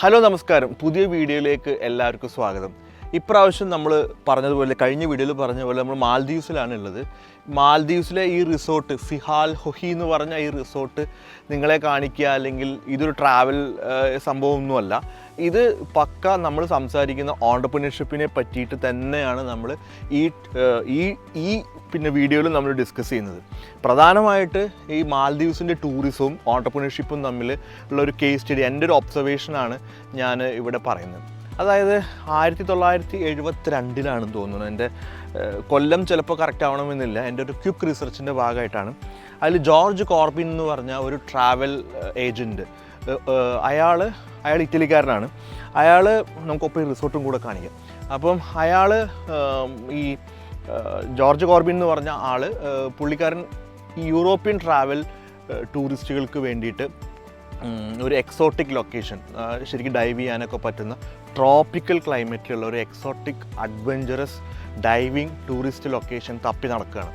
Hello നമസ്കാരം. പുതിയ വീഡിയോയിലേക്ക് എല്ലാവർക്കും സ്വാഗതം. ഇപ്രാവശ്യം നമ്മൾ പറഞ്ഞതുപോലെ കഴിഞ്ഞ വീഡിയോയിൽ പറഞ്ഞ പോലെ നമ്മൾ മാൽദീവ്സിലാണ് ഉള്ളത്. മാൽദീവ്സിലെ ഈ റിസോർട്ട് ഫിഹാൽ ഹൊഹി എന്ന് പറഞ്ഞ ഈ റിസോർട്ട് നിങ്ങളെ കാണിക്കുക അല്ലെങ്കിൽ ഇതൊരു ട്രാവൽ സംഭവമൊന്നുമല്ല. ഇത് പക്ക നമ്മൾ സംസാരിക്കുന്ന ഓണ്ടർപ്രണർഷിപ്പിനെ പറ്റിയിട്ട് തന്നെയാണ് നമ്മൾ ഈ ഈ ഈ പിന്നെ വീഡിയോയിൽ നമ്മൾ ഡിസ്കസ് ചെയ്യുന്നത്. പ്രധാനമായിട്ട് ഈ മാൽദീവ്സിന്റെ ടൂറിസവും ഓണ്ടർപ്രണർഷിപ്പും തമ്മിൽ ഉള്ള ഒരു കേസ് സ്റ്റഡി എന്റെ ഒരു ഒബ്സർവേഷനാണ് ഞാൻ ഇവിടെ പറയുന്നത്. അതായത് ആയിരത്തി തൊള്ളായിരത്തി എഴുപത്തി രണ്ടിലാണെന്ന് തോന്നുന്നു. എന്റെ കൊല്ലം ചിലപ്പോൾ കറക്റ്റ് ആവണമെന്നില്ല. എന്റെ ഒരു ക്യുക്ക് റിസർച്ചിന്റെ ഭാഗമായിട്ടാണ്. അതിൽ ജോർജ് കോർബിൻ എന്ന് പറഞ്ഞ ഒരു ട്രാവൽ ഏജന്റ് അയാൾ അയാൾ ഇറ്റലിക്കാരനാണ്. അയാൾ നമുക്കൊപ്പം റിസോർട്ടും കൂടെ കാണിക്കാം. അപ്പം അയാൾ ഈ ജോർജ് കോർബിൻ എന്ന് പറഞ്ഞ ആൾ പുള്ളിക്കാരൻ യൂറോപ്യൻ ട്രാവൽ ടൂറിസ്റ്റുകൾക്ക് വേണ്ടിയിട്ട് ഒരു എക്സോട്ടിക് ലൊക്കേഷൻ ശരിക്കും ഡൈവ് ചെയ്യാനൊക്കെ പറ്റുന്ന ട്രോപ്പിക്കൽ ക്ലൈമറ്റിലുള്ള ഒരു exotic adventurous diving tourist location തപ്പി നടക്കുകയാണ്.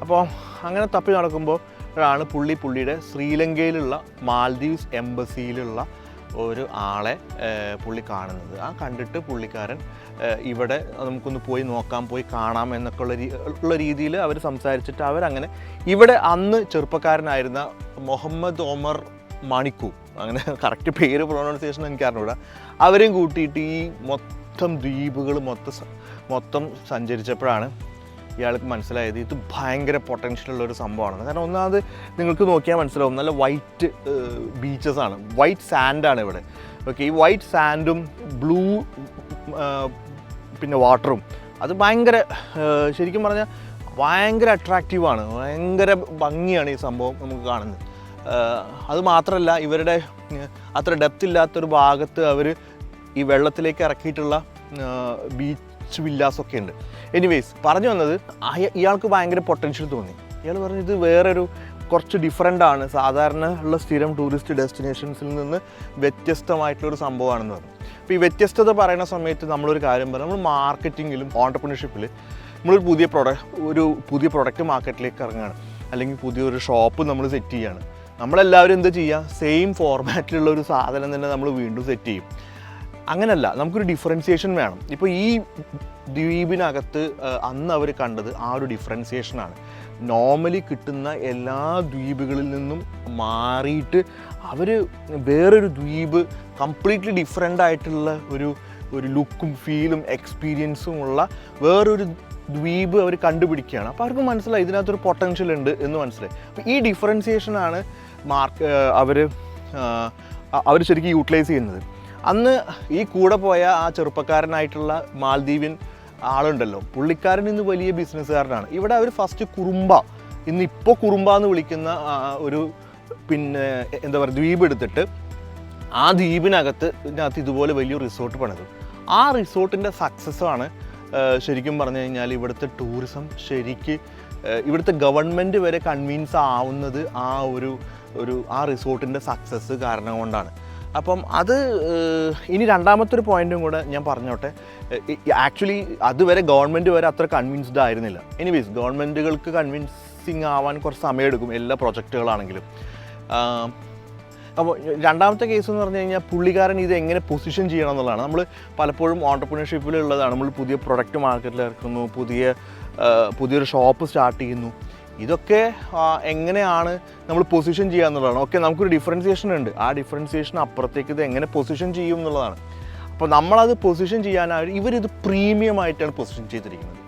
അപ്പോൾ അങ്ങനെ തപ്പി നടക്കുമ്പോൾ ആണ് പുള്ളി പുള്ളിയുടെ ശ്രീലങ്കയിലുള്ള മാൽദീവ്സ് എംബസിയിലുള്ള ഒരു ആളെ പുള്ളി കാണുന്നത്. ആ കണ്ടിട്ട് പുള്ളിക്കാരൻ ഇവിടെ നമുക്കൊന്ന് പോയി നോക്കാൻ പോയി കാണാം എന്നൊക്കെ ഉള്ള ഉള്ള രീതിയിൽ അവർ സംസാരിച്ചിട്ട് അവരങ്ങനെ ഇവിടെ അന്ന് ചെറുപ്പക്കാരനായിരുന്ന മുഹമ്മദ് ഒമർ മണിക്കു അങ്ങനെ കറക്റ്റ് പേര് പ്രൊണൗൺസിയേഷൻ എനിക്ക് അറിഞ്ഞൂടാ. അവരെയും കൂട്ടിയിട്ട് ഈ മൊത്തം ദ്വീപുകൾ മൊത്തം മൊത്തം സഞ്ചരിച്ചപ്പോഴാണ് ഇയാൾക്ക് മനസ്സിലായത് ഇത് ഭയങ്കര പൊട്ടൻഷ്യൽ ഉള്ള ഒരു സംഭവമാണ് കാരണം ഒന്നാമത് നിങ്ങൾക്ക് നോക്കിയാൽ മനസ്സിലാവും നല്ല വൈറ്റ് ബീച്ചസ് ആണ്. വൈറ്റ് സാൻഡാണ് ഇവിടെ. ഓക്കെ ഈ വൈറ്റ് സാൻഡും ബ്ലൂ പിന്നെ വാട്ടറും അത് ഭയങ്കര ശരിക്കും പറഞ്ഞാൽ ഭയങ്കര അട്രാക്റ്റീവാണ് ഭയങ്കര ഭംഗിയാണ് ഈ സംഭവം നമുക്ക് കാണുന്നത്. അത് മാത്രമല്ല ഇവരുടെ അത്ര ഡെപ്ത് ഇല്ലാത്തൊരു ഭാഗത്ത് അവർ ഈ വെള്ളത്തിലേക്ക് ഇറക്കിയിട്ടുള്ള ബീച്ച് വില്ലാസൊക്കെ ഉണ്ട് എനിവേസ് പറഞ്ഞു വന്നത് ഇയാൾക്ക് ഭയങ്കര പൊട്ടൻഷ്യൽ തോന്നി. ഇയാൾ പറഞ്ഞു ഇത് വേറൊരു കുറച്ച് ഡിഫറെന്റ് ആണ്. സാധാരണ ഉള്ള സ്ഥിരം ടൂറിസ്റ്റ് ഡെസ്റ്റിനേഷൻസിൽ നിന്ന് വ്യത്യസ്തമായിട്ടുള്ളൊരു സംഭവമാണെന്ന് പറഞ്ഞു. അപ്പോൾ ഈ വ്യത്യസ്തത പറയുന്ന സമയത്ത് നമ്മളൊരു കാര്യം പറയാം നമ്മൾ മാർക്കറ്റിങ്ങിലും ഓണ്ടർപ്രണർഷിപ്പിൽ നമ്മളൊരു പുതിയ പ്രൊഡക്റ്റ് ഒരു പുതിയ പ്രൊഡക്റ്റ് മാർക്കറ്റിലേക്ക് ഇറങ്ങുകയാണ്. അല്ലെങ്കിൽ പുതിയൊരു ഷോപ്പ് നമ്മൾ സെറ്റ് ചെയ്യുകയാണ്. നമ്മളെല്ലാവരും എന്താ ചെയ്യുക? സെയിം ഫോർമാറ്റിലുള്ള ഒരു സാധനം തന്നെ നമ്മൾ വീണ്ടും സെറ്റ് ചെയ്യും. അങ്ങനല്ല നമുക്കൊരു ഡിഫറൻസിയേഷൻ വേണം. ഇപ്പോൾ ഈ ദ്വീപിനകത്ത് അന്ന് അവർ കണ്ടത് ആ ഒരു ഡിഫറൻസിയേഷനാണ് നോർമലി കിട്ടുന്ന എല്ലാ ദ്വീപുകളിൽ നിന്നും മാറിയിട്ട് അവർ വേറൊരു ദ്വീപ് കംപ്ലീറ്റ്ലി ഡിഫറെന്റ് ആയിട്ടുള്ള ഒരു ഒരു ലുക്കും ഫീലും എക്സ്പീരിയൻസും ഉള്ള വേറൊരു ദ്വീപ് അവർ കണ്ടുപിടിക്കുകയാണ്. അപ്പോൾ അവർക്ക് മനസ്സിലായി ഇതിനകത്തൊരു പൊട്ടൻഷ്യൽ ഉണ്ട് എന്ന് മനസ്സിലായി. അപ്പോൾ ഈ ഡിഫറൻസിയേഷനാണ് മാർക്ക് അവർ അവർ ശരിക്കും യൂട്ടിലൈസ് ചെയ്യുന്നത്. അന്ന് ഈ കൂടെ പോയ ആ ചെറുപ്പക്കാരനായിട്ടുള്ള മാൽദ്വീപിൻ ആളുണ്ടല്ലോ. പുള്ളിക്കാരൻ ഇന്ന് വലിയ ബിസിനസ്സുകാരനാണ്. ഇവിടെ അവർ ഫസ്റ്റ് കുറുമ്പ. ഇന്ന് ഇപ്പോൾ കുറുമ്പ എന്ന് വിളിക്കുന്ന ഒരു പിന്നെ എന്താ പറയുക ദ്വീപ് എടുത്തിട്ട് ആ ദ്വീപിനകത്ത് ഇതിനകത്ത് ഇതുപോലെ വലിയ റിസോർട്ട് പണിതു. ആ റിസോർട്ടിന്റെ സക്സസ്സാണ് ശരിക്കും പറഞ്ഞു കഴിഞ്ഞാൽ ഇവിടുത്തെ ടൂറിസം ശരിക്ക് ഇവിടുത്തെ ഗവൺമെന്റ് വരെ കൺവീൻസ് ആവുന്നത് ആ ഒരു ഒരു ആ റിസോർട്ടിന്റെ സക്സസ് കാരണം കൊണ്ടാണ്. അപ്പം അത് ഇനി രണ്ടാമത്തെ ഒരു പോയിന്റും കൂടെ ഞാൻ പറഞ്ഞോട്ടെ. ആക്ച്വലി അതുവരെ ഗവൺമെന്റ് വരെ അത്ര കൺവിൻസ്ഡ് ആയിരുന്നില്ല. എനിവേസ് ഗവൺമെന്റുകൾക്ക് കൺവിൻസിങ് ആവാൻ കുറച്ച് സമയമെടുക്കും എല്ലാ പ്രൊജക്റ്റുകളാണെങ്കിലും അപ്പോൾ രണ്ടാമത്തെ കേസ് എന്ന് പറഞ്ഞു കഴിഞ്ഞാൽ പുള്ളിക്കാരൻ ഇത് എങ്ങനെ പൊസിഷൻ ചെയ്യണം എന്നുള്ളതാണ്. നമ്മൾ പലപ്പോഴും ഓണ്ടർപ്രണർഷിപ്പിലുള്ളതാണ് നമ്മൾ പുതിയ പ്രൊഡക്റ്റ് മാർക്കറ്റിൽ ഇറക്കുന്നു പുതിയ പുതിയൊരു ഷോപ്പ് സ്റ്റാർട്ട് ചെയ്യുന്നു. ഇതൊക്കെ എങ്ങനെയാണ് നമ്മൾ പൊസിഷൻ ചെയ്യുക എന്നുള്ളതാണ്. ഓക്കെ നമുക്കൊരു ഡിഫറൻസിയേഷൻ ഉണ്ട്. ആ ഡിഫറൻസിയേഷൻ അപ്പുറത്തേക്ക് ഇത് എങ്ങനെ പൊസിഷൻ ചെയ്യും എന്നുള്ളതാണ്. അപ്പോൾ നമ്മളത് പൊസിഷൻ ചെയ്യാനായിട്ട് ഇവരിത് പ്രീമിയം ആയിട്ടാണ് പൊസിഷൻ ചെയ്തിരിക്കുന്നത്.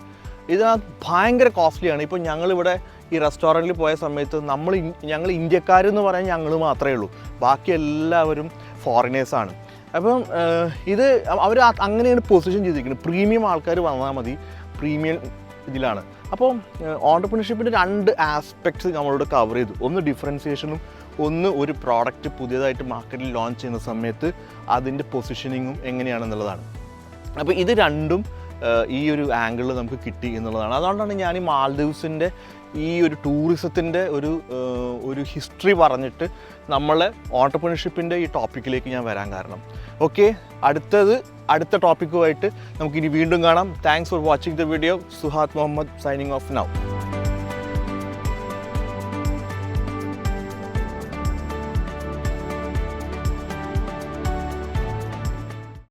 ഇത് ഭയങ്കര കോസ്റ്റ്ലിയാണ് ഇപ്പോൾ ഞങ്ങളിവിടെ ഈ റെസ്റ്റോറന്റിൽ പോയ സമയത്ത് നമ്മൾ ഞങ്ങൾ ഇന്ത്യക്കാരെന്ന് പറയാൻ ഞങ്ങൾ മാത്രമേ ഉള്ളൂ. ബാക്കി എല്ലാവരും ഫോറിനേഴ്സാണ് അപ്പം ഇത് അവർ അങ്ങനെയാണ് പൊസിഷൻ ചെയ്തിരിക്കുന്നത്. പ്രീമിയം ആൾക്കാർ വന്നാൽ മതി. പ്രീമിയം ഇതിലാണ്. അപ്പോൾ ഓണ്ടർപ്രണർഷിപ്പിന്റെ രണ്ട് ആസ്പെക്ട്സ് നമ്മളോട് കവർ ചെയ്തു. ഒന്ന് ഡിഫറൻസിയേഷനും ഒന്ന് ഒരു പ്രോഡക്റ്റ് പുതിയതായിട്ട് മാർക്കറ്റിൽ ലോഞ്ച് ചെയ്യുന്ന സമയത്ത് അതിന്റെ പൊസിഷനിങ്ങും എങ്ങനെയാണെന്നുള്ളതാണ്. അപ്പോൾ ഇത് രണ്ടും ഈ ഒരു ആംഗിളിൽ നമുക്ക് കിട്ടി എന്നുള്ളതാണ്. അതുകൊണ്ടാണ് ഞാൻ ഈ മാൽദീവ്സിന്റെ ഈ ഒരു ടൂറിസത്തിന്റെ ഒരു ഒരു ഹിസ്റ്ററി പറഞ്ഞിട്ട് നമ്മളെ ഓണ്ടർപ്രണർഷിപ്പിന്റെ ഈ ടോപ്പിക്കിലേക്ക് ഞാൻ വരാൻ കാരണം. ഓക്കെ അടുത്തത് അടുത്ത ടോപ്പിക്കുമായിട്ട് നമുക്കിനി വീണ്ടും കാണാം. Thanks for watching the video Suhad Muhammad signing off now